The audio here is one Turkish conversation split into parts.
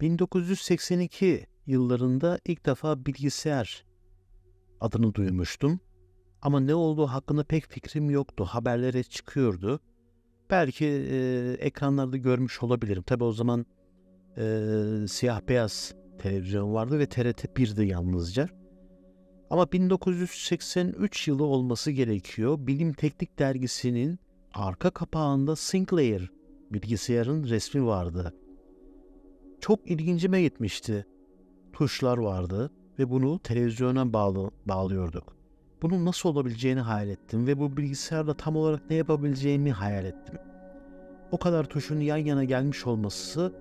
1982 yıllarında ilk defa bilgisayar adını duymuştum. Ama ne olduğu hakkında pek fikrim yoktu. Haberlere çıkıyordu. Belki e, ekranlarda görmüş olabilirim. Tabi o zaman e, siyah beyaz televizyon vardı ve TRT 1'di yalnızca. Ama 1983 yılı olması gerekiyor. Bilim Teknik Dergisi'nin arka kapağında Sinclair bilgisayarın resmi vardı. Çok ilgincime gitmişti. Tuşlar vardı ve bunu televizyona bağlı, bağlıyorduk. Bunun nasıl olabileceğini hayal ettim ve bu bilgisayarla tam olarak ne yapabileceğimi hayal ettim. O kadar tuşun yan yana gelmiş olması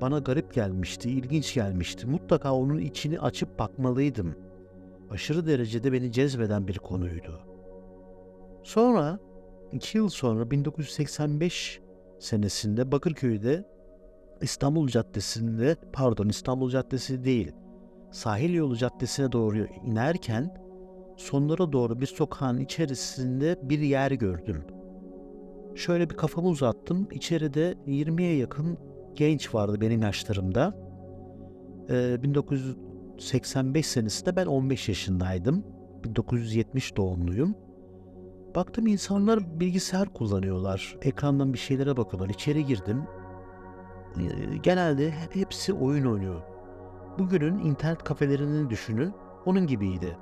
bana garip gelmişti, ilginç gelmişti. Mutlaka onun içini açıp bakmalıydım. Aşırı derecede beni cezbeden bir konuydu. Sonra, iki yıl sonra 1985 senesinde Bakırköy'de İstanbul Caddesi'nde, pardon İstanbul Caddesi değil, Sahil Yolu Caddesi'ne doğru inerken sonlara doğru bir sokağın içerisinde bir yer gördüm. Şöyle bir kafamı uzattım. İçeride 20'ye yakın genç vardı benim yaşlarımda. Ee, 1985 senesinde ben 15 yaşındaydım. 1970 doğumluyum. Baktım insanlar bilgisayar kullanıyorlar. Ekrandan bir şeylere bakıyorlar. İçeri girdim. Ee, genelde hepsi oyun oynuyor. Bugünün internet kafelerinin düşünün. Onun gibiydi.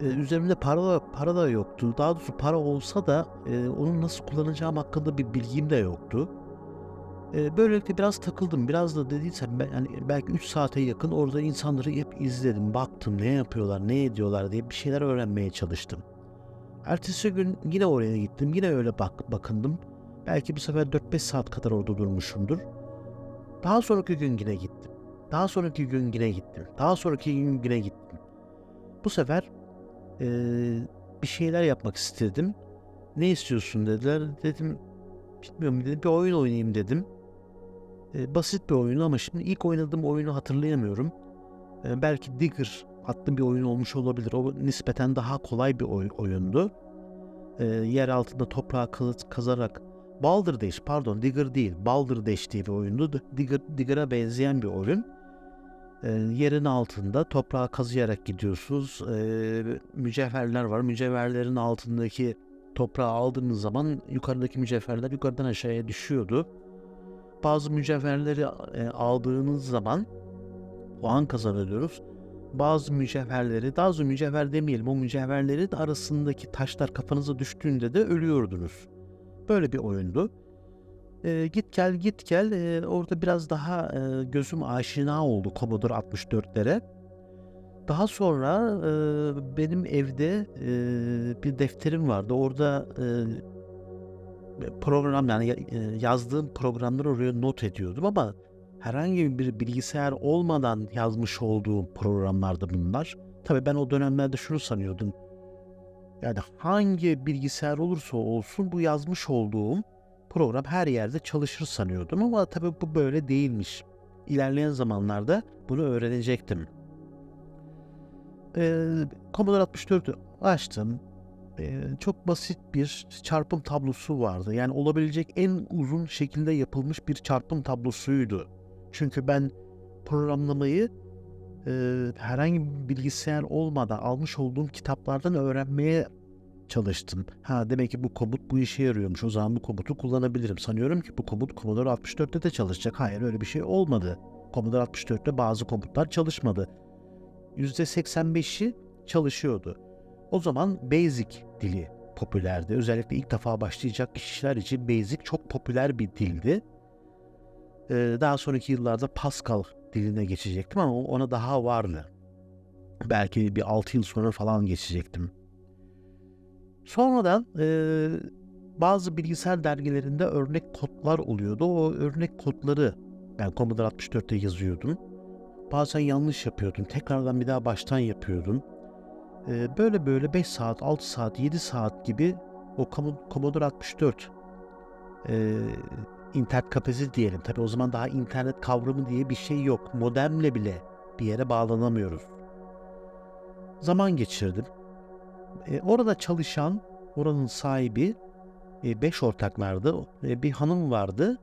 Ee, üzerimde para, para da yoktu. Daha doğrusu para olsa da e, onu nasıl kullanacağım hakkında bir bilgim de yoktu. E, böylelikle biraz takıldım. Biraz da dediysem ben yani belki 3 saate yakın orada insanları hep izledim. Baktım ne yapıyorlar, ne ediyorlar diye bir şeyler öğrenmeye çalıştım. Ertesi gün yine oraya gittim. Yine öyle bak bakındım. Belki bu sefer 4-5 saat kadar orada durmuşumdur. Daha sonraki gün yine gittim. Daha sonraki gün yine gittim. Daha sonraki gün yine gittim. Bu sefer e, bir şeyler yapmak istedim. Ne istiyorsun dediler. Dedim bilmiyorum dedim bir oyun oynayayım dedim. E, basit bir oyun ama şimdi ilk oynadığım oyunu hatırlayamıyorum. E, belki Digger adlı bir oyun olmuş olabilir. O nispeten daha kolay bir oy- oyundu. E, yer altında toprağı kılıç kazarak Baldur Dash pardon Digger değil Baldur Dash diye bir oyundu. Digger, Digger'a benzeyen bir oyun. E, yerin altında toprağı kazıyarak gidiyorsunuz. E, mücevherler var. Mücevherlerin altındaki toprağı aldığınız zaman yukarıdaki mücevherler yukarıdan aşağıya düşüyordu. Bazı mücevherleri e, aldığınız zaman puan kazanıyoruz. Bazı mücevherleri, daha doğrusu mücevher demeyelim, o mücevherlerin arasındaki taşlar kafanıza düştüğünde de ölüyordunuz. Böyle bir oyundu. E, git gel git gel e, orada biraz daha e, gözüm aşina oldu Commodore 64'lere. Daha sonra e, benim evde e, bir defterim vardı. Orada e, program yani e, yazdığım programları oraya not ediyordum ama herhangi bir bilgisayar olmadan yazmış olduğum programlardı bunlar. Tabii ben o dönemlerde şunu sanıyordum. Yani hangi bilgisayar olursa olsun bu yazmış olduğum program her yerde çalışır sanıyordum ama tabii bu böyle değilmiş. İlerleyen zamanlarda bunu öğrenecektim. Ee, Commodore 64'ü açtım. Ee, çok basit bir çarpım tablosu vardı. Yani olabilecek en uzun şekilde yapılmış bir çarpım tablosuydu. Çünkü ben programlamayı e, herhangi bir bilgisayar olmadan almış olduğum kitaplardan öğrenmeye çalıştım. Ha demek ki bu komut bu işe yarıyormuş. O zaman bu komutu kullanabilirim. Sanıyorum ki bu komut Commodore 64'te de çalışacak. Hayır öyle bir şey olmadı. Commodore 64'te bazı komutlar çalışmadı. %85'i çalışıyordu. O zaman Basic dili popülerdi. Özellikle ilk defa başlayacak kişiler için Basic çok popüler bir dildi. Ee, daha sonraki yıllarda Pascal diline geçecektim ama ona daha vardı. Belki bir 6 yıl sonra falan geçecektim. Sonradan e, bazı bilgisayar dergilerinde örnek kodlar oluyordu. O örnek kodları ben Commodore 64'te yazıyordum. Bazen yanlış yapıyordum. Tekrardan bir daha baştan yapıyordum. Ee, böyle böyle 5 saat, 6 saat, 7 saat gibi o Commodore 64 e, internet kafesi diyelim. Tabi o zaman daha internet kavramı diye bir şey yok. Modemle bile bir yere bağlanamıyoruz. Zaman geçirdim. E, orada çalışan, oranın sahibi 5 e, ortaklardı. E, bir hanım vardı.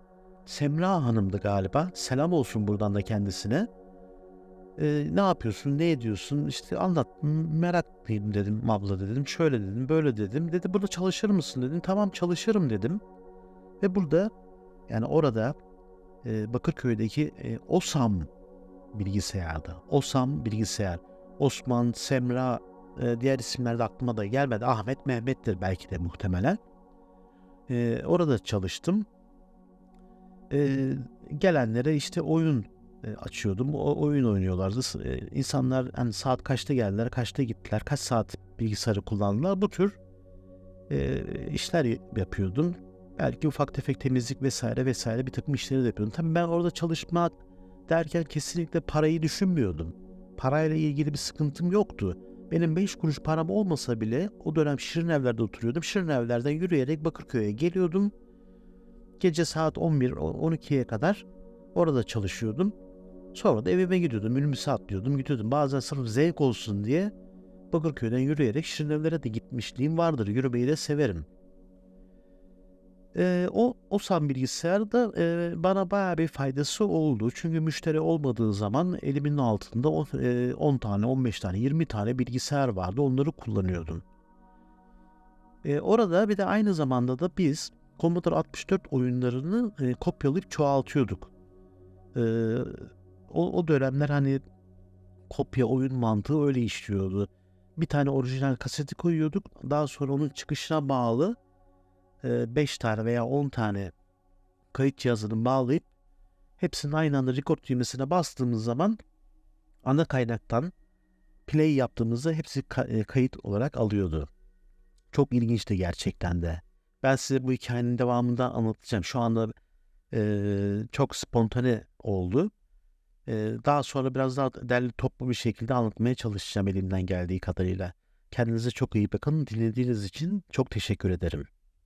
Semra Hanım'dı galiba. Selam olsun buradan da kendisine. Ee, ne yapıyorsun, ne ediyorsun? İşte anlat, "M- meraklıyım dedim abla dedim. Şöyle dedim, böyle dedim. Dedi burada çalışır mısın dedim. Tamam çalışırım dedim. Ve burada yani orada e, Bakırköy'deki e, OSAM bilgisayarda. OSAM bilgisayar. Osman, Semra, e, diğer isimler de aklıma da gelmedi. Ahmet, Mehmet'tir belki de muhtemelen. E, orada çalıştım. E, gelenlere işte oyun e, açıyordum. O oyun oynuyorlardı. E, insanlar hani saat kaçta geldiler, kaçta gittiler, kaç saat bilgisayarı kullandılar. Bu tür e, işler yapıyordum. Belki ufak tefek temizlik vesaire vesaire bir takım işleri de yapıyordum. Tabii ben orada çalışmak derken kesinlikle parayı düşünmüyordum. Parayla ilgili bir sıkıntım yoktu. Benim 5 kuruş param olmasa bile o dönem Şirin Evler'de oturuyordum. Şirin Evler'den yürüyerek Bakırköy'e geliyordum. Gece saat 11-12'ye kadar orada çalışıyordum. Sonra da evime gidiyordum. Minibüse atlıyordum. Gidiyordum. Bazen sırf zevk olsun diye Bakırköy'den yürüyerek Şirin Evler'e de gitmişliğim vardır. Yürümeyi de severim. Ee, o o sam bilgisayarda e, bana bayağı bir faydası oldu. Çünkü müşteri olmadığı zaman elimin altında on- e, 10 tane, 15 tane, 20 tane bilgisayar vardı. Onları kullanıyordum. E, orada bir de aynı zamanda da biz Commodore 64 oyunlarını e, kopyalayıp çoğaltıyorduk. E, o, o dönemler hani kopya oyun mantığı öyle işliyordu. Bir tane orijinal kaseti koyuyorduk. Daha sonra onun çıkışına bağlı 5 tane veya 10 tane kayıt cihazını bağlayıp hepsinin aynı anda record düğmesine bastığımız zaman ana kaynaktan play yaptığımızda hepsi e, kayıt olarak alıyordu. Çok ilginçti gerçekten de. Ben size bu hikayenin devamında anlatacağım. Şu anda e, çok spontane oldu. E, daha sonra biraz daha derli toplu bir şekilde anlatmaya çalışacağım elimden geldiği kadarıyla. Kendinize çok iyi bakın. Dinlediğiniz için çok teşekkür ederim.